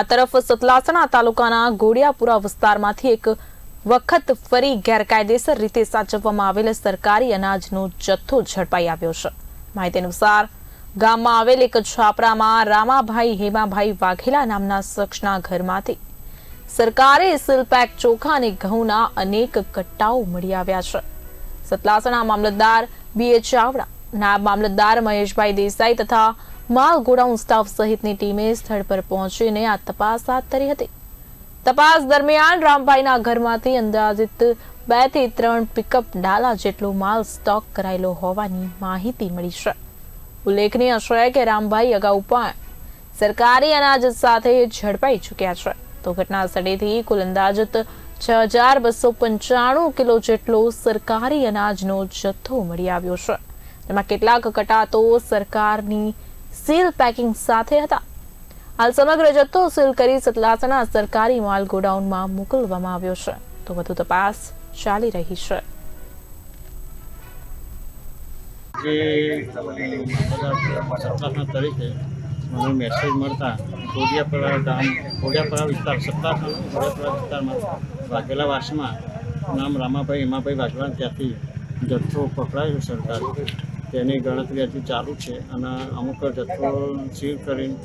આ તરફ સતલાસણા તાલુકાના ગોડિયાપુરા વિસ્તારમાંથી એક વખત ફરી ગેરકાયદેસર રીતે સાચવવામાં આવેલ સરકારી અનાજનો જથ્થો ઝડપાઈ આવ્યો છે. માહિતી અનુસાર, ગામમાં આવેલ એક છાપરામાં રામાભાઈ હેમાભાઈ વાઘેલા નામના શખ્સના ઘરમાંથી સરકારે સિલપેક ચોખા અને ઘઉંના અનેક કટ્ટાઓ મળી આવ્યા છે. સતલાસણા મામલતદાર બી એ ચાવડા નાયબ મામલતદાર મહેશભાઈ દેસાઈ તથા માલ ગોડાઉન સ્ટાફ સહિતની ટીમે સ્થળ પર પહોંચીને આ તપાસ હાથ ધરી હતી. તપાસ દરમિયાન રામભાઈના ઘરમાંથી અંદાજિત બેથી ત્રણ પિકઅપ ડાલા જેટલો માલ સ્ટોક કરાયેલો હોવાની માહિતી મળી છે. ઉલ્લેખનીય છે કે રામભાઈ અગાઉ પણ સરકારી અનાજ સાથે ઝડપાઈ ચૂક્યા છે. તો ઘટના સ્થળેથી કુલ અંદાજિત છ હજાર બસો પંચાણું કિલો જેટલો સરકારી અનાજનો જથ્થો મળી આવ્યો છે. તેમાં કેટલાક કટાતો સરકારની સીલ પેકિંગ સાથે હતા. હાલ સમગ્ર જથ્થો સીલ કરી સતલાસણા સરકારી માલ ગોડાઉનમાં મોકલવામાં આવ્યો છે. તો વધુ તપાસ ચાલી રહી છે. મેસેજ મળતા કોડિયાપરા ગામ કોડિયાપરા વિસ્તાર સત્તાસના કોડિયાપરા વિસ્તારમાં વાઘેલા વાસમાં નામ રામાભાઈ હિમાભાઈ વાઘેલા ત્યાંથી જથ્થો પકડાયો સરકાર. તેની ગણતરી હજી ચાલુ છે અને અમુક જથ્થો સીલ કરીને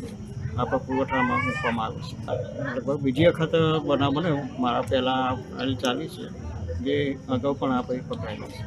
આપણા પુરવઠામાં મૂકવામાં આવે છે. લગભગ બીજી વખત બનાવ બન્યો. મારા પહેલાં ચાલી છે. જે અગાઉ પણ આપણે પકડાયેલી છે.